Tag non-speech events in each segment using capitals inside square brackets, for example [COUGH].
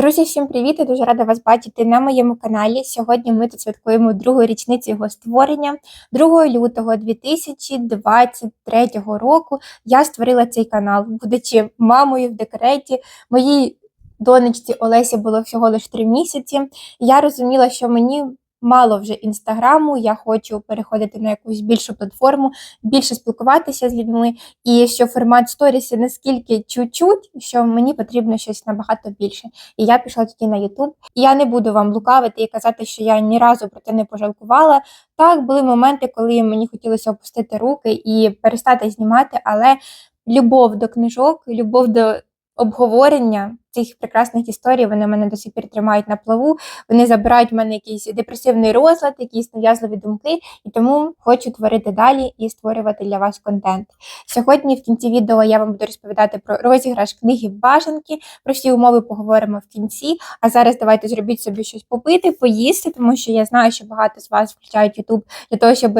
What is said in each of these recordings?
Друзі, всім привіт! Я дуже рада вас бачити на моєму каналі. Сьогодні ми тут святкуємо другу річницю його створення. 2 лютого 2023 року я створила цей канал, будучи мамою в декреті. Моїй донечці Олесі було всього лише 3 місяці. Я розуміла, що мені мало вже інстаграму, я хочу переходити на якусь більшу платформу, більше спілкуватися з людьми, і що формат сторісі наскільки чуть-чуть, що мені потрібно щось набагато більше. І я пішла тоді на Ютуб. Я не буду вам лукавити і казати, що я ні разу про це не пожалкувала. Так, були моменти, коли мені хотілося опустити руки і перестати знімати, але любов до книжок, любов до обговорення цих прекрасних історій, вони мене до пір тримають на плаву, вони забирають в мене якийсь депресивний розлад, якісь нав'язливі думки, і тому хочу творити далі і створювати для вас контент. Сьогодні в кінці відео я вам буду розповідати про розіграш книги бажанки, про всі умови поговоримо в кінці. А зараз давайте зробіть собі щось попити, поїсти, тому що я знаю, що багато з вас включають YouTube для того, щоб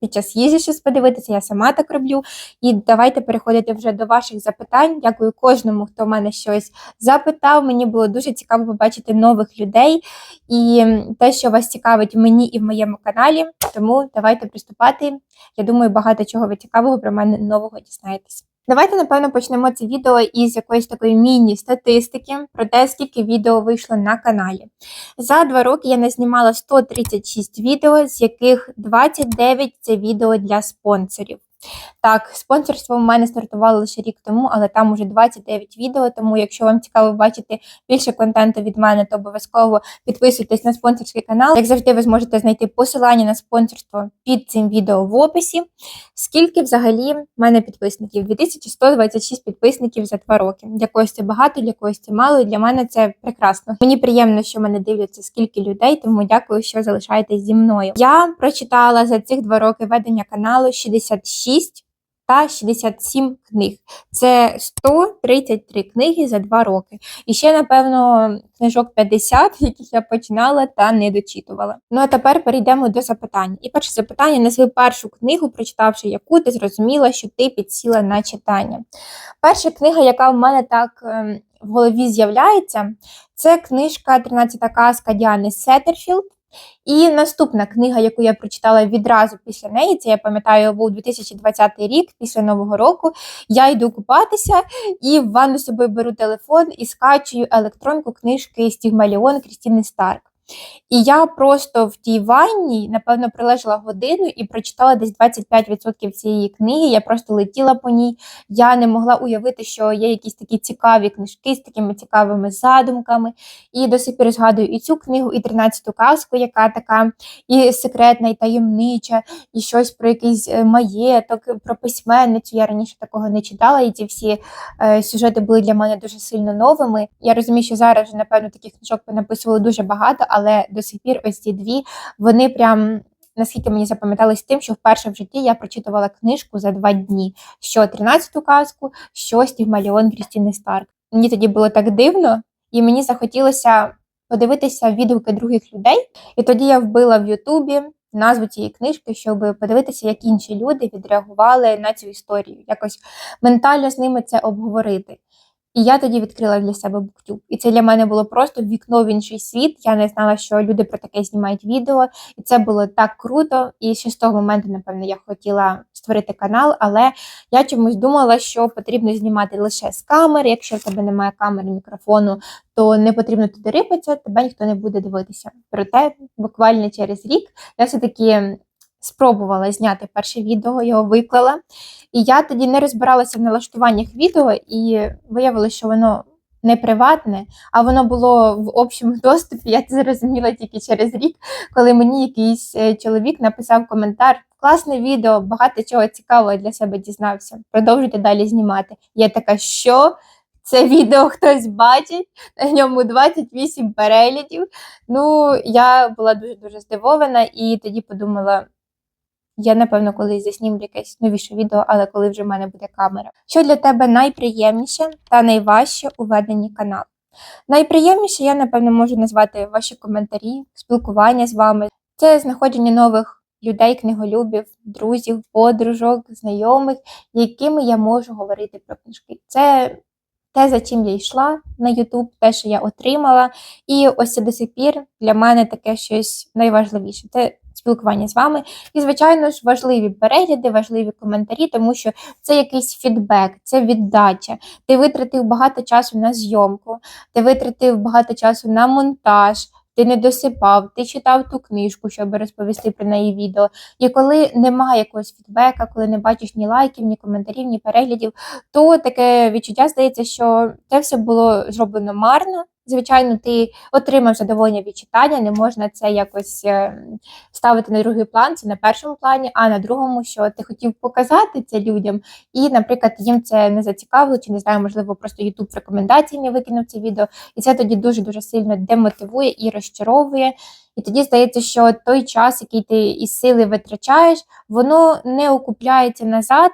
під час їжі щось подивитися, я сама так роблю. І давайте переходити вже до ваших запитань. Дякую кожному, хто в мене щось запитав. Мені було дуже цікаво побачити нових людей і те, що вас цікавить мені і в моєму каналі. Тому давайте приступати. Я думаю, багато чого ви цікавого про мене нового дізнаєтесь. Давайте, напевно, почнемо це відео із якоїсь такої міні-статистики про те, скільки відео вийшло на каналі. За два роки я назнімала 136 відео, з яких 29 це відео для спонсорів. Так, спонсорство у мене стартувало лише рік тому, але там уже 29 відео. Тому, якщо вам цікаво бачити більше контенту від мене, то обов'язково підписуйтесь на спонсорський канал. Як завжди, ви зможете знайти посилання на спонсорство під цим відео в описі. Скільки взагалі в мене підписників? 2126 підписників за два роки. Для когось це багато, для когось це мало. Для мене це прекрасно. Мені приємно, що мене дивляться скільки людей, тому дякую, що залишаєтесь зі мною. Я прочитала за цих два роки ведення каналу 66 6 та 67 книг. Це 133 книги за 2 роки. І ще, напевно, книжок 50, [LAUGHS] яких я починала та не дочитувала. Ну а тепер перейдемо до запитань. І перше запитання: назви першу книгу, прочитавши яку ти зрозуміла, що ти підсіла на читання. Перша книга, яка в мене так. Ем, в голові з'являється, це книжка «13 казка Діани Сеттерфілд. І наступна книга, яку я прочитала відразу після неї, це я пам'ятаю, був 2020 рік, після Нового року. Я йду купатися і в ванну собою беру телефон і скачую електронку книжки Стігмаліон Крістіни Старк. І я просто в тій ванні, напевно, прилежала годину і прочитала десь 25% цієї книги. Я просто летіла по ній. Я не могла уявити, що є якісь такі цікаві книжки з такими цікавими задумками. І до сих пір згадую і цю книгу, і 13-ту казку, яка така і секретна, і таємнича, і щось про якийсь е, маєток, про письменницю. Я раніше такого не читала, і ці всі е, сюжети були для мене дуже сильно новими. Я розумію, що зараз напевно, таких книжок написували дуже багато але до сих пір ось ці дві вони прям. Наскільки мені запам'яталось тим, що вперше в житті я прочитувала книжку за два дні: що 13-ту казку, що Стігмаліон Крістіни Старк. Мені тоді було так дивно, і мені захотілося подивитися відгуки других людей. І тоді я вбила в Ютубі назву цієї книжки, щоб подивитися, як інші люди відреагували на цю історію, якось ментально з ними це обговорити. І я тоді відкрила для себе BookTube. І це для мене було просто вікно в інший світ. Я не знала, що люди про таке знімають відео, і це було так круто. І ще з того моменту, напевно, я хотіла створити канал, але я чомусь думала, що потрібно знімати лише з камери. Якщо в тебе немає камери, мікрофону, то не потрібно туди рипатися, тебе ніхто не буде дивитися. Проте буквально через рік я все таки спробувала зняти перше відео, його виклала. І я тоді не розбиралася в налаштуваннях відео, і виявилося, що воно не приватне, а воно було в общому [LAUGHS] доступі. Я це зрозуміла тільки через рік, коли мені якийсь е, чоловік написав коментар. Класне відео, багато чого цікавого для себе дізнався. Продовжуйте далі знімати. Я така, що це відео хтось бачить, на ньому 28 переглядів. Ну, я була дуже дуже здивована і тоді подумала. Я, напевно, колись заснімлю якесь новіше відео, але коли вже в мене буде камера. Що для тебе найприємніше та найважче у веденні каналу? Найприємніше я, напевно, можу назвати ваші коментарі, спілкування з вами. Це знаходження нових людей, книголюбів, друзів, подружок, знайомих, якими я можу говорити про книжки. Це те, за чим я йшла на YouTube, те, що я отримала. І ось це до сих пір для мене таке щось найважливіше. Це спілкування з вами. І, звичайно ж, важливі перегляди, важливі коментарі, тому що це якийсь фідбек, це віддача. Ти витратив багато часу на зйомку, ти витратив багато часу на монтаж. Ти не досипав, ти читав ту книжку, щоб розповісти про неї відео. І коли немає якогось фідбека, коли не бачиш ні лайків, ні коментарів, ні переглядів, то таке відчуття здається, що це все було зроблено марно. Звичайно, ти отримав задоволення від читання, не можна це якось е, ставити на другий план, це на першому плані, а на другому, що ти хотів показати це людям, і, наприклад, їм це не зацікавило, чи не знаю, можливо, просто YouTube рекомендації не викинув це відео, і це тоді дуже дуже сильно демотивує і розчаровує. І тоді здається, що той час, який ти із сили витрачаєш, воно не окупляється назад.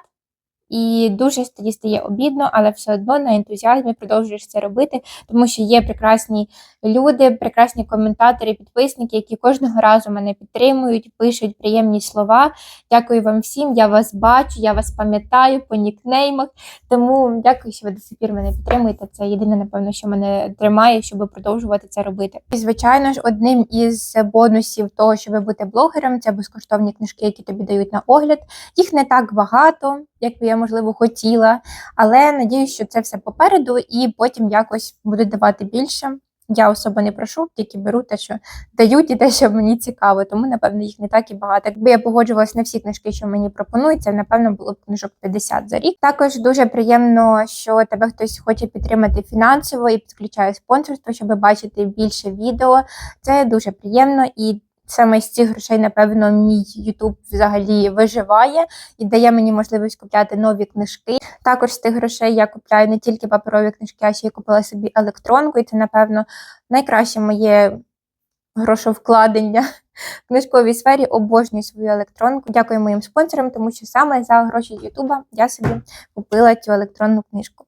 І дуже тоді стає обідно, але все одно на ентузіазмі продовжуєш це робити, тому що є прекрасні люди, прекрасні коментатори, підписники, які кожного разу мене підтримують, пишуть приємні слова. Дякую вам всім. Я вас бачу, я вас пам'ятаю по нікнеймах. Тому дякую, що ви до сих пір мене підтримуєте. Це єдине, напевно, що мене тримає, щоб продовжувати це робити. І звичайно ж, одним із бонусів того, щоб бути блогером, це безкоштовні книжки, які тобі дають на огляд. Їх не так багато, як би я можливо хотіла, але надіюсь, що це все попереду, і потім якось будуть давати більше. Я особо не прошу, тільки беру те, що дають, і те, що мені цікаво, тому напевно їх не так і багато. Якби я погоджувалась на всі книжки, що мені пропонуються, напевно було б книжок 50 за рік. Також дуже приємно, що тебе хтось хоче підтримати фінансово і підключає спонсорство, щоб бачити більше відео. Це дуже приємно і Саме з цих грошей, напевно, мій YouTube взагалі виживає і дає мені можливість купляти нові книжки. Також з тих грошей я купляю не тільки паперові книжки, а ще й купила собі електронку, і це, напевно, найкраще моє грошовкладення в книжковій сфері. Обожнюю свою електронку. Дякую моїм спонсорам, тому що саме за гроші Ютуба я собі купила цю електронну книжку.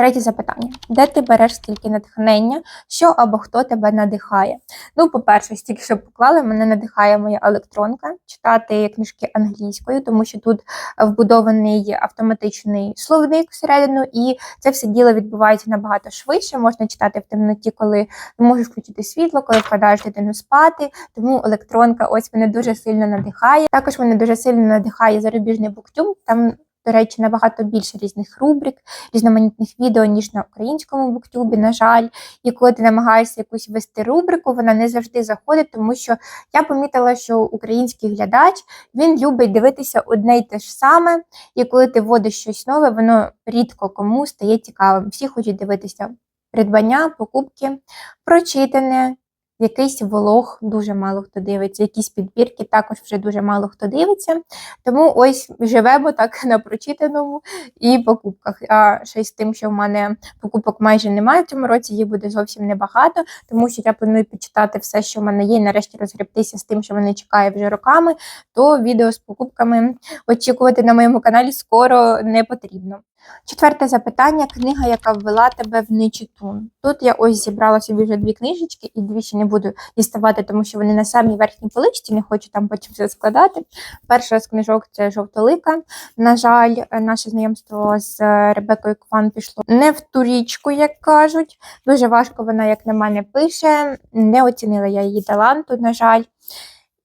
Третє запитання: де ти береш стільки натхнення, що або хто тебе надихає? Ну, по-перше, стільки що поклали, мене надихає моя електронка читати книжки англійською, тому що тут вбудований автоматичний словник всередину, і це все діло відбувається набагато швидше. Можна читати в темноті, коли можеш включити світло, коли вкладаєш дитину спати. Тому електронка ось мене дуже сильно надихає. Також мене дуже сильно надихає зарубіжний буктюм. Там до речі, набагато більше різних рубрик, різноманітних відео, ніж на українському буктюбі, на жаль. І коли ти намагаєшся якусь вести рубрику, вона не завжди заходить, тому що я помітила, що український глядач він любить дивитися одне й те ж саме, і коли ти вводиш щось нове, воно рідко кому стає цікавим. Всі хочуть дивитися придбання, покупки, прочитане, якийсь волог дуже мало хто дивиться, якісь підбірки також вже дуже мало хто дивиться. Тому ось живемо так [LAUGHS] на прочитаному і покупках. А ще й з тим, що в мене покупок майже немає в цьому році, їх буде зовсім небагато, тому що я планую почитати все, що в мене є, і нарешті розгребтися з тим, що мене чекає вже роками, то відео з покупками очікувати на моєму каналі скоро не потрібно. Четверте запитання книга, яка ввела тебе в нечитун. Тут я ось зібрала собі вже дві книжечки і дві ще не буду діставати, тому що вони на самій верхній поличці, не хочу там потім все складати. Перша з книжок це жовтолика. На жаль, наше знайомство з Ребекою Кван пішло не в ту річку, як кажуть. Дуже важко вона, як на мене, пише. Не оцінила я її таланту, на жаль.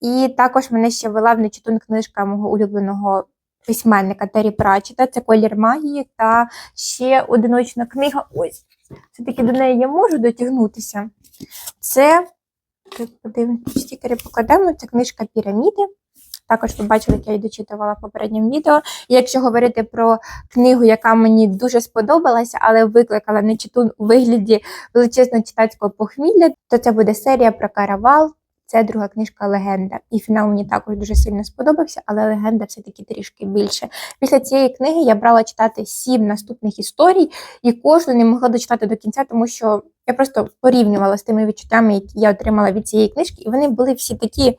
І також мене ще вела в нечитун книжка мого улюбленого письменника Террі Прачета, це колір магії та ще одиночна книга. Ось, все-таки до неї я можу дотягнутися. Це, подивимося, стікери покладемо, це книжка Піраміди. Також ви бачили, як я її дочитувала в попередньому відео. І якщо говорити про книгу, яка мені дуже сподобалася, але викликала нечитун у вигляді величезного читацького похмілля, то це буде серія про каравал. Це друга книжка Легенда. І фінал мені також дуже сильно сподобався, але легенда все-таки трішки більше. Після цієї книги я брала читати сім наступних історій, і кожну не могла дочитати до кінця, тому що я просто порівнювала з тими відчуттями, які я отримала від цієї книжки, і вони були всі такі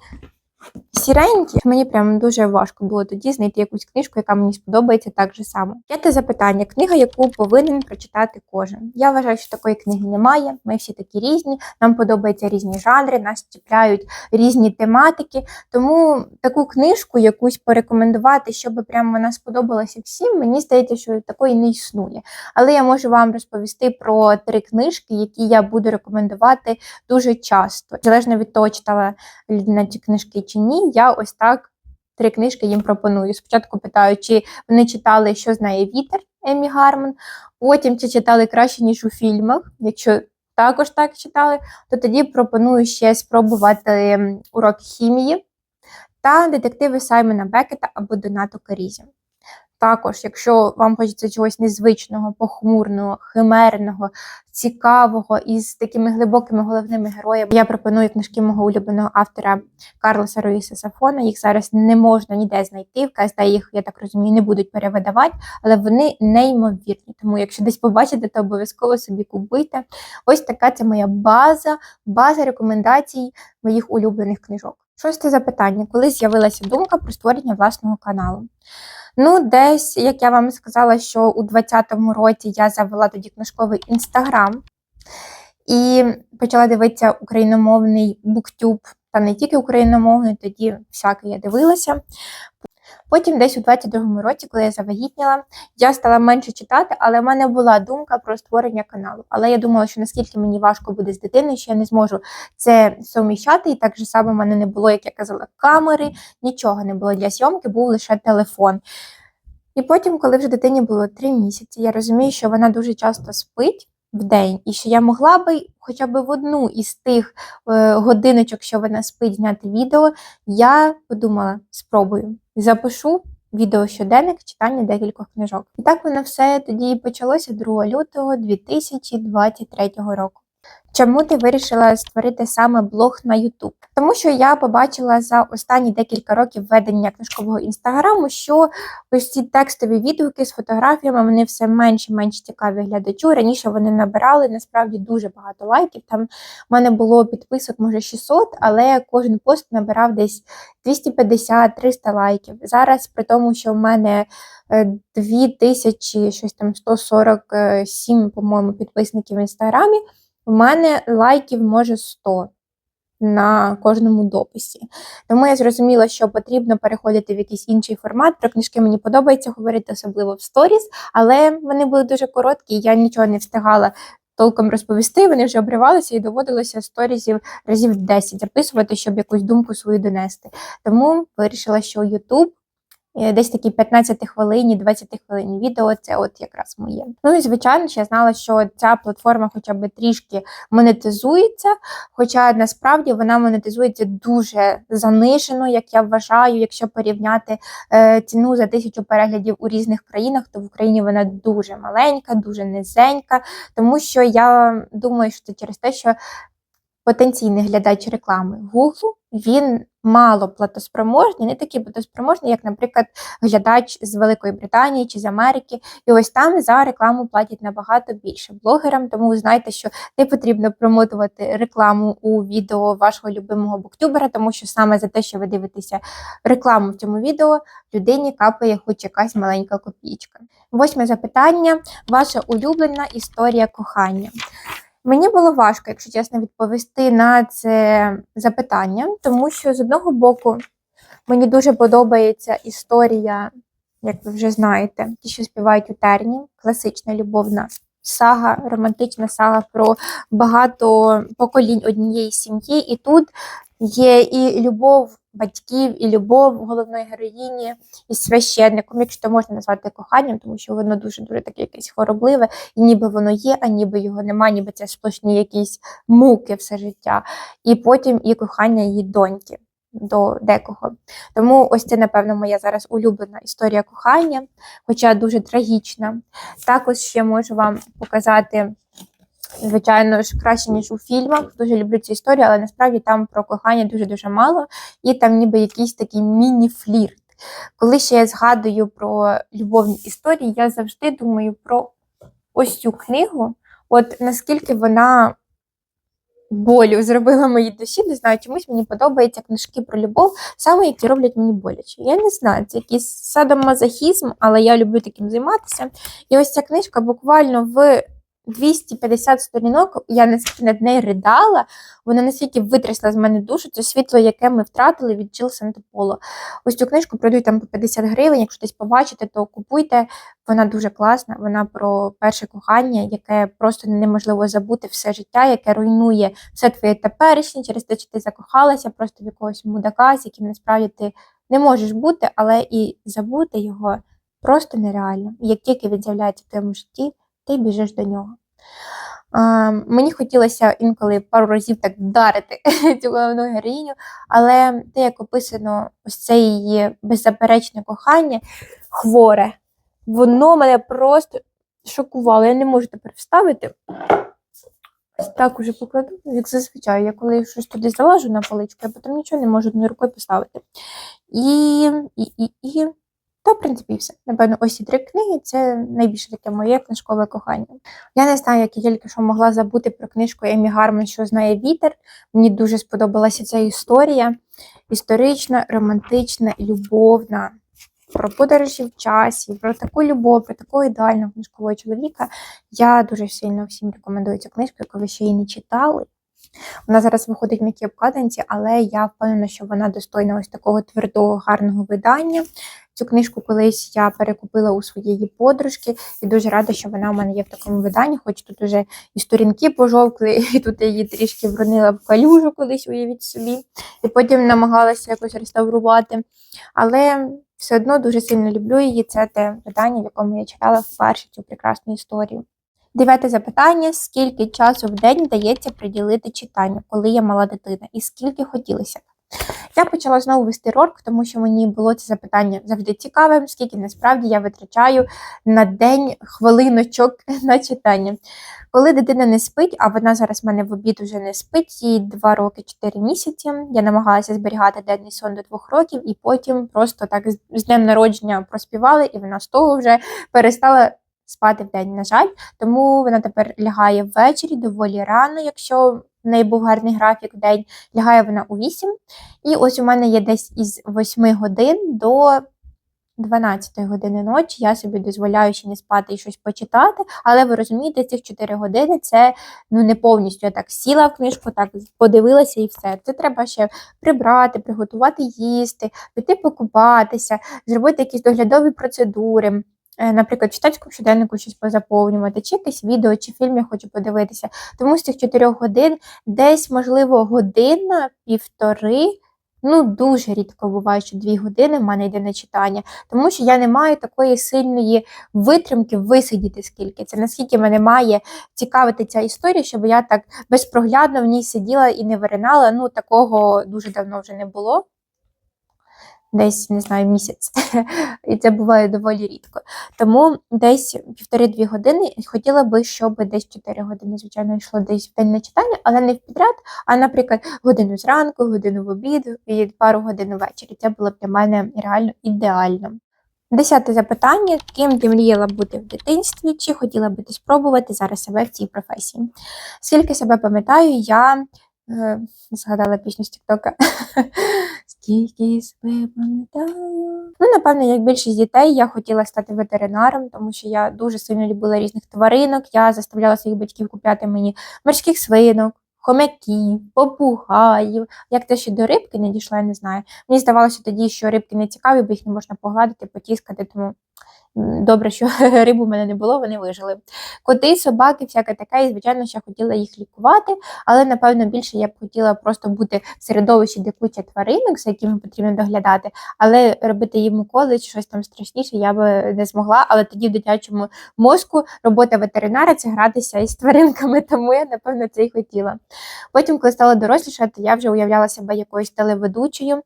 сіренькі. Мені прям дуже важко було тоді знайти якусь книжку, яка мені сподобається так же само. П'яте запитання: книга, яку повинен прочитати кожен. Я вважаю, що такої книги немає. Ми всі такі різні. Нам подобаються різні жанри, нас чіпляють різні тематики. Тому таку книжку якусь порекомендувати, щоб прямо вона сподобалася всім. Мені здається, що такої не існує. Але я можу вам розповісти про три книжки, які я буду рекомендувати дуже часто. Залежно від того, читала людина ці книжки чи ні, я ось так три книжки їм пропоную. Спочатку питаю, чи вони читали, що знає вітер Емі Гарман, потім чи читали краще, ніж у фільмах. Якщо також так читали, то тоді пропоную ще спробувати урок хімії та детективи Саймона Бекета або Донато Карізі. Також, якщо вам хочеться чогось незвичного, похмурного, химерного, цікавого із такими глибокими головними героями, я пропоную книжки мого улюбленого автора Карлоса Руїса Сафона. Їх зараз не можна ніде знайти. В КСД їх, я так розумію, не будуть перевидавати, але вони неймовірні. Тому, якщо десь побачите, то обов'язково собі купуйте. Ось така це моя база, база рекомендацій моїх улюблених книжок. Шосте запитання: коли з'явилася думка про створення власного каналу? Ну, десь, як я вам сказала, що у 2020 році я завела тоді книжковий інстаграм і почала дивитися україномовний буктюб, та не тільки україномовний, тоді всяке я дивилася. Потім, десь у 22-му році, коли я завагітніла, я стала менше читати, але в мене була думка про створення каналу. Але я думала, що наскільки мені важко буде з дитиною, що я не зможу це суміщати. І так же само в мене не було, як я казала, камери, нічого не було для зйомки, був лише телефон. І потім, коли вже дитині було три місяці, я розумію, що вона дуже часто спить в день, і що я могла би хоча б в одну із тих е, годиночок, що вона спить, зняти відео, я подумала, спробую. Запишу відео щоденник читання декількох книжок. І так воно все тоді почалося 2 лютого 2023 року. Чому ти вирішила створити саме блог на YouTube? Тому що я побачила за останні декілька років ведення книжкового інстаграму, що ось ці текстові відгуки з фотографіями вони все менш і менш цікаві глядачу. Раніше вони набирали насправді дуже багато лайків. Там в мене було підписок, може 600, але кожен пост набирав десь 250-300 лайків. Зараз, при тому, що в мене 2000, щось там 147, по-моєму, підписників в інстаграмі. У мене лайків може 100 на кожному дописі. Тому я зрозуміла, що потрібно переходити в якийсь інший формат. Про книжки мені подобається говорити, особливо в сторіс, але вони були дуже короткі, я нічого не встигала. Толком розповісти, вони вже обривалися і доводилося сторізів разів 10 записувати, щоб якусь думку свою донести. Тому вирішила, що YouTube десь такі 15 хвилині, 20 хвилин відео це от якраз моє. Ну і звичайно, що я знала, що ця платформа хоча б трішки монетизується, хоча насправді вона монетизується дуже занижено, як я вважаю, якщо порівняти е, ціну за тисячу переглядів у різних країнах, то в Україні вона дуже маленька, дуже низенька, тому що я думаю, що це через те, що потенційний глядач реклами Google, він мало платоспроможний, не такий платоспроможний, як, наприклад, глядач з Великої Британії чи з Америки. І ось там за рекламу платять набагато більше блогерам, тому ви знаєте, що не потрібно промотувати рекламу у відео вашого любимого буктюбера, тому що саме за те, що ви дивитеся рекламу в цьому відео, людині капає хоч якась маленька копійка. Восьме запитання: ваша улюблена історія кохання. Мені було важко, якщо чесно, відповісти на це запитання, тому що з одного боку мені дуже подобається історія, як ви вже знаєте, ті, що співають у терні, класична любовна сага, романтична сага про багато поколінь однієї сім'ї. І тут є і любов батьків і любов головної героїні із священником, якщо то можна назвати коханням, тому що воно дуже-дуже таке якесь хоробливе, і ніби воно є, а ніби його немає, ніби це сплошні якісь муки все життя. І потім і кохання її доньки. До декого. Тому ось це, напевно, моя зараз улюблена історія кохання, хоча дуже трагічна. Також ще можу вам показати Звичайно ж, краще, ніж у фільмах. Дуже люблю цю історію, але насправді там про кохання дуже-дуже мало, і там ніби якийсь такий міні-флірт. Коли ще я згадую про любовні історії, я завжди думаю про ось цю книгу, от наскільки вона болю зробила моїй душі. Не знаю, чомусь мені подобаються книжки про любов, саме які роблять мені боляче. Я не знаю, це якийсь садомазохізм, але я люблю таким займатися. І ось ця книжка буквально в 250 сторінок, я наскільки над нею ридала, вона настільки витрясла з мене душу, це світло, яке ми втратили від Джил Сантополо. Ось цю книжку продають там по 50 гривень. Якщо десь побачите, то купуйте. Вона дуже класна. Вона про перше кохання, яке просто неможливо забути все життя, яке руйнує все твоє теперішнє через те, що ти закохалася просто в якогось мудака, з яким насправді ти не можеш бути, але і забути його просто нереально. Як тільки він з'являється в твоєму житті, ти біжиш до нього. А, мені хотілося інколи пару разів так вдарити [LAUGHS] цю головну героїню, але те, як описано ось це її беззаперечне кохання, хворе, воно мене просто шокувало. Я не можу тепер вставити. Так уже покладу, як зазвичай. Я коли щось туди залажу на поличку, я потім нічого не можу одною рукою поставити. І, і, і, і та, в принципі, і все. Напевно, ось ці три книги це найбільше таке моє книжкове кохання. Я не знаю, як я тільки що могла забути про книжку Емі Гарман, що знає вітер. Мені дуже сподобалася ця історія. Історична, романтична, любовна. Про подорожі в часі, про таку любов, про такого ідеального книжкового чоловіка. Я дуже сильно всім рекомендую цю книжку, яку ви ще її не читали. Вона зараз виходить в м'якій обкладинці, але я впевнена, що вона достойна ось такого твердого, гарного видання. Цю книжку колись я перекупила у своєї подружки і дуже рада, що вона у мене є в такому виданні, хоч тут уже і сторінки пожовкли, [LAUGHS] і тут я її трішки вронила в калюжу колись, уявіть собі, і потім намагалася якось реставрувати. Але все одно дуже сильно люблю її. Це те видання, в якому я читала вперше цю прекрасну історію. Дев'яте запитання: скільки часу в день вдається приділити читанню, коли я мала дитина, і скільки хотілося б? Я почала знову вести рорк, тому що мені було це запитання завжди цікавим, скільки насправді я витрачаю на день хвилиночок [LAUGHS] на читання. Коли дитина не спить, а вона зараз в мене в обід вже не спить, їй 2 роки 4 місяці. Я намагалася зберігати денний сон до 2 років, і потім просто так з днем народження проспівали, і вона з того вже перестала спати в день, на жаль. Тому вона тепер лягає ввечері доволі рано, якщо в неї був гарний графік в день, лягає вона у 8. І ось у мене є десь із 8 годин до 12 години ночі. Я собі дозволяю ще не спати і щось почитати. Але ви розумієте, цих 4 години це ну не повністю я так сіла в книжку, так подивилася і все. Це треба ще прибрати, приготувати їсти, піти покупатися, зробити якісь доглядові процедури. Е, наприклад, читацькому щоденнику щось позаповнювати, чи якесь відео, чи фільм я хочу подивитися. Тому з цих чотирьох годин десь, можливо, година, півтори. Ну, дуже рідко буває, що дві години в мене йде на читання, тому що я не маю такої сильної витримки висидіти скільки. Це наскільки мене має цікавити ця історія, щоб я так безпроглядно в ній сиділа і не виринала. Ну, такого дуже давно вже не було десь не знаю місяць, [LAUGHS] і це буває доволі рідко. Тому десь півтори-дві години хотіла би, щоб десь 4 години, звичайно, йшло десь в день на читання, але не в підряд, а, наприклад, годину зранку, годину в обід і пару годин ввечері. Це було б для мене реально ідеально. Десяте запитання: ким ти мріяла бути в дитинстві, чи хотіла би ти спробувати зараз себе в цій професії? Скільки себе пам'ятаю, я згадала пісню з Тіктока. [LAUGHS] Скільки себе пам'ятаю. Ну, напевно, як більшість дітей, я хотіла стати ветеринаром, тому що я дуже сильно любила різних тваринок. Я заставляла своїх батьків купляти мені морських свинок, хомяків, попугаїв. Як те ще до рибки не дійшла, я не знаю. Мені здавалося тоді, що рибки не цікаві, бо їх не можна погладити, потіскати, тому Добре, що [LAUGHS] рибу в мене не було, вони вижили. Коти, собаки, всяке таке, і, звичайно, ще хотіла їх лікувати, але, напевно, більше я б хотіла просто бути в середовищі, де куча тваринок, за якими потрібно доглядати, але робити їм уколи чи щось там страшніше я би не змогла. Але тоді в дитячому мозку робота ветеринара це гратися із тваринками, [LAUGHS] тому я, напевно, це і хотіла. Потім, коли стала дорослішати, я вже уявляла себе якоюсь телеведучою.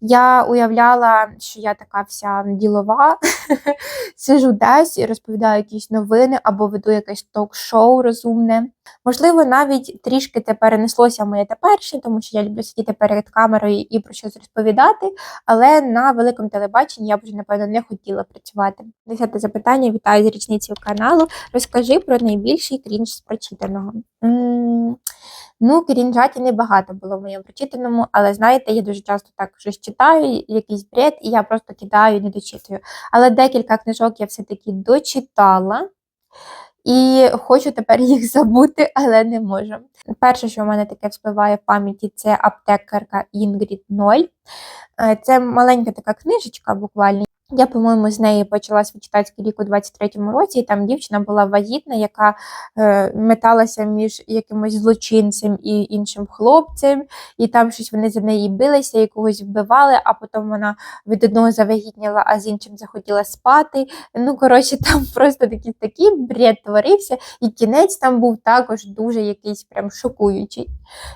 Я уявляла, що я така вся ділова [LAUGHS] сижу десь і розповідаю якісь новини або веду якесь ток-шоу розумне. Можливо, навіть трішки це перенеслося моє теперішнє, тому що я люблю сидіти перед камерою і про щось розповідати, але на великому телебаченні я б вже, напевно, не хотіла працювати. Десяте запитання: вітаю з річницею каналу. Розкажи про найбільший крінж з прочитаного. М -м Ну, крінжаті небагато було в моєму прочитаному, але знаєте, я дуже часто так щось читаю, якийсь бред, і я просто кидаю і не дочитую. Але декілька книжок я все-таки дочитала. І хочу тепер їх [LAUGHS] забути, але не можу. Перше, що в мене таке вспливає в пам'яті, це аптекарка Інгрід 0. Е, Це маленька така книжечка, буквально. Я, по-моєму, з неї почала свій читацький рік у 23-му році, і там дівчина була вагітна, яка е, металася між якимось злочинцем і іншим хлопцем, і там щось вони за неї билися, і когось вбивали, а потім вона від одного завагітніла, а з іншим захотіла спати. Ну, коротше, там [LAUGHS] просто такий такий бред творився, і кінець там був також дуже якийсь прям шокуючий.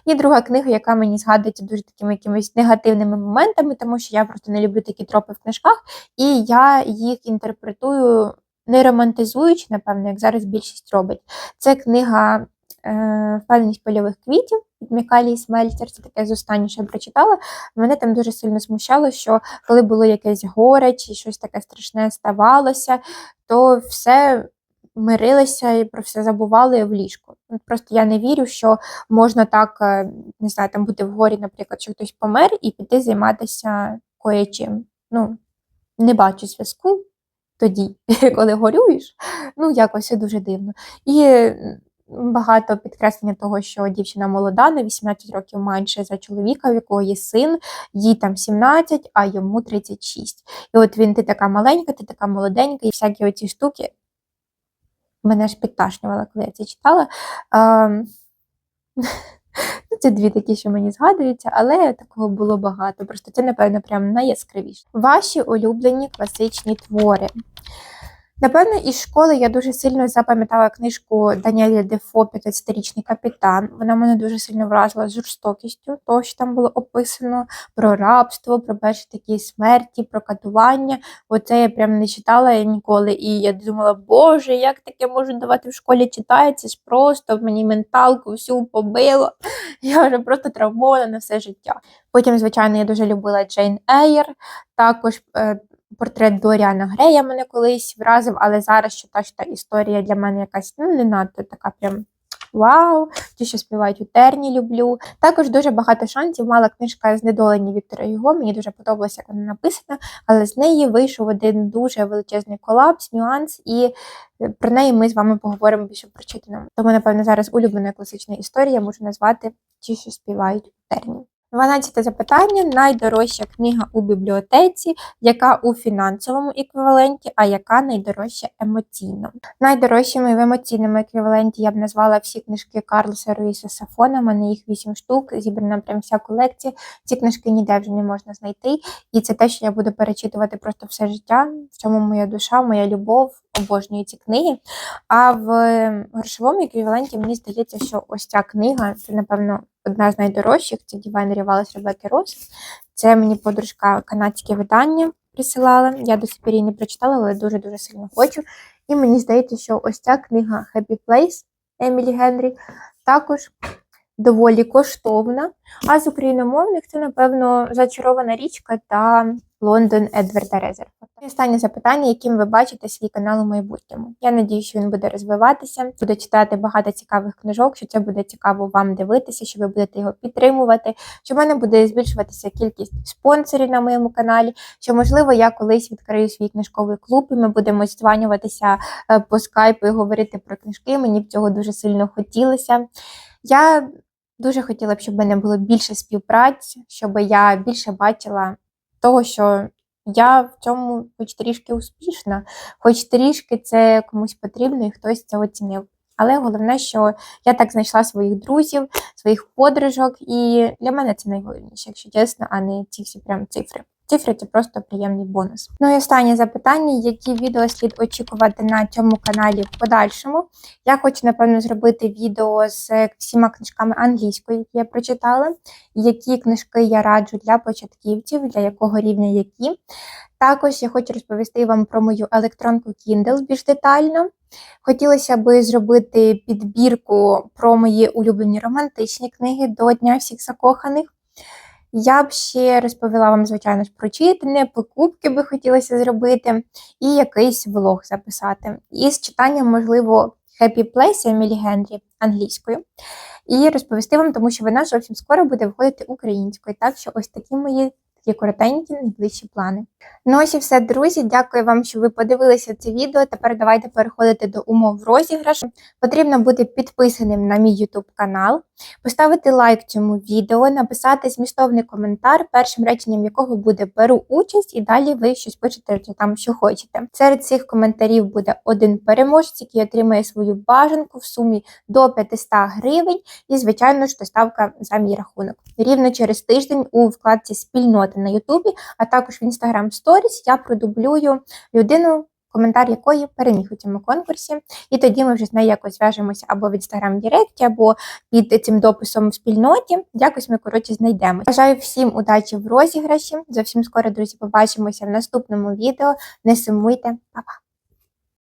І друга книга, яка мені згадується дуже такими якимись негативними моментами, тому що я просто не люблю такі тропи в книжках, і я їх інтерпретую не романтизуючи, напевно, як зараз більшість робить. Це книга е, Впевненість польових квітів від Мікалії Смельцер, це таке з останнє, що я прочитала. Мене там дуже сильно смущало, що коли було якесь горе чи щось таке страшне ставалося, то все мирилися і про все забували в ліжку. Просто я не вірю, що можна так, е, не знаю, там бути в горі, наприклад, що хтось помер, і піти займатися коячим. Ну, не бачу зв'язку тоді, [LAUGHS] коли горюєш. Ну, якось дуже дивно. І багато підкреслення того, що дівчина молода, на 18 років менше за чоловіка, в якого є син, їй там 17, а йому 36. І от він, ти така маленька, ти така молоденька, і всякі оці штуки мене ж підташнювало, коли я це читала. [LAUGHS] Ну, це дві такі, що мені згадуються, але такого було багато. Просто це, напевно, прям найяскравіше. Ваші улюблені класичні твори. Напевно, із школи я дуже сильно запам'ятала книжку Даніеля Дефо «15-річний капітан. Вона мене дуже сильно вразила з жорстокістю, того, що там було описано про рабство, про перші такі смерті, про катування. Оце я прям не читала ніколи. І я думала, боже, як таке можуть давати в школі читати? Це ж просто мені менталку всю побило. Я вже просто травмована на все життя. Потім, звичайно, я дуже любила Джейн Ейр, також. Портрет Доріана Грея мене колись вразив, але зараз що та, що та історія для мене якась ну, не надто така прям вау. Ті, що співають у терні, люблю. Також дуже багато шансів мала книжка Знедолені Віктора Юго. Мені дуже подобалося, як вона написана, але з неї вийшов один дуже величезний колапс, нюанс, і е, про неї ми з вами поговоримо більше в прочитаному. Тому, напевно, зараз улюблена класична історія можу назвати Ті, що співають у терні. 12 запитання. Найдорожча книга у бібліотеці, яка у фінансовому еквіваленті, а яка найдорожча емоційно. Найдорожчими в емоційному еквіваленті я б назвала всі книжки Карлоса Руїса Сафона. У мене їх 8 штук, зібрана прям вся колекція. Ці книжки ніде вже не можна знайти. І це те, що я буду перечитувати просто все життя. В цьому моя душа, моя любов. Обожнюю ці книги. А в грошовому еквіваленті мені здається, що ось ця книга це, напевно, одна з найдорожчих. Це Divine Rivals Ребекки Рос. Це мені подружка канадське видання присилала. Я до сих пір її не прочитала, але дуже-дуже сильно хочу. І мені здається, що ось ця книга Happy Place Емілі Генрі також доволі коштовна. А з україномовних це, напевно, зачарована річка та Лондон Едварда Резерфорда. І останнє запитання, яким ви бачите свій канал у майбутньому. Я надію, що він буде розвиватися, буду читати багато цікавих книжок, що це буде цікаво вам дивитися, що ви будете його підтримувати, що в мене буде збільшуватися кількість спонсорів на моєму каналі, що, можливо, я колись відкрию свій книжковий клуб, і ми будемо дзвонюватися е, по скайпу і говорити про книжки. Мені б цього дуже сильно хотілося. Я дуже хотіла б, щоб в мене було більше співпраць, щоб я більше бачила того, що я в цьому хоч трішки успішна, хоч трішки це комусь потрібно і хтось це оцінив. Але головне, що я так знайшла своїх друзів, своїх подружок, і для мене це найголовніше, якщо чесно, а не ці всі прям цифри. Цифри це просто приємний бонус. Ну і останнє запитання: які відео слід очікувати на цьому каналі в подальшому? Я хочу, напевно, зробити відео з всіма книжками англійської, які я прочитала, які книжки я раджу для початківців, для якого рівня які. Також я хочу розповісти вам про мою електронку Kindle більш детально. Хотілося би зробити підбірку про мої улюблені романтичні книги до Дня всіх закоханих. Я б ще розповіла вам, звичайно, ж, про читання, покупки би хотілося зробити, і якийсь влог записати. І з читанням, можливо, Happy Place Емілі Генрі англійською. І розповісти вам, тому що вона зовсім скоро буде виходити українською. Так що ось такі мої такі коротенькі найближчі плани. Ну ось і все, друзі. Дякую вам, що ви подивилися це відео. Тепер давайте переходити до умов розіграшу. Потрібно бути підписаним на мій YouTube канал, поставити лайк цьому відео, написати змістовний коментар, першим реченням якого буде беру участь, і далі ви щось пишете там, що хочете. Серед цих коментарів буде один переможець, який отримає свою бажанку в сумі до 500 гривень, і, звичайно ж, доставка за мій рахунок. Рівно через тиждень у вкладці спільноти на Ютубі, а також в Instagram Stories я продублюю людину. Коментар якої переміг у цьому конкурсі, і тоді ми вже з нею якось зв'яжемося або в Instagram Діректі, або під цим дописом в спільноті. Якось ми коротше знайдемо. Бажаю всім удачі в розіграші. Зовсім скоро, друзі, побачимося в наступному відео. Не сумуйте, Па-па!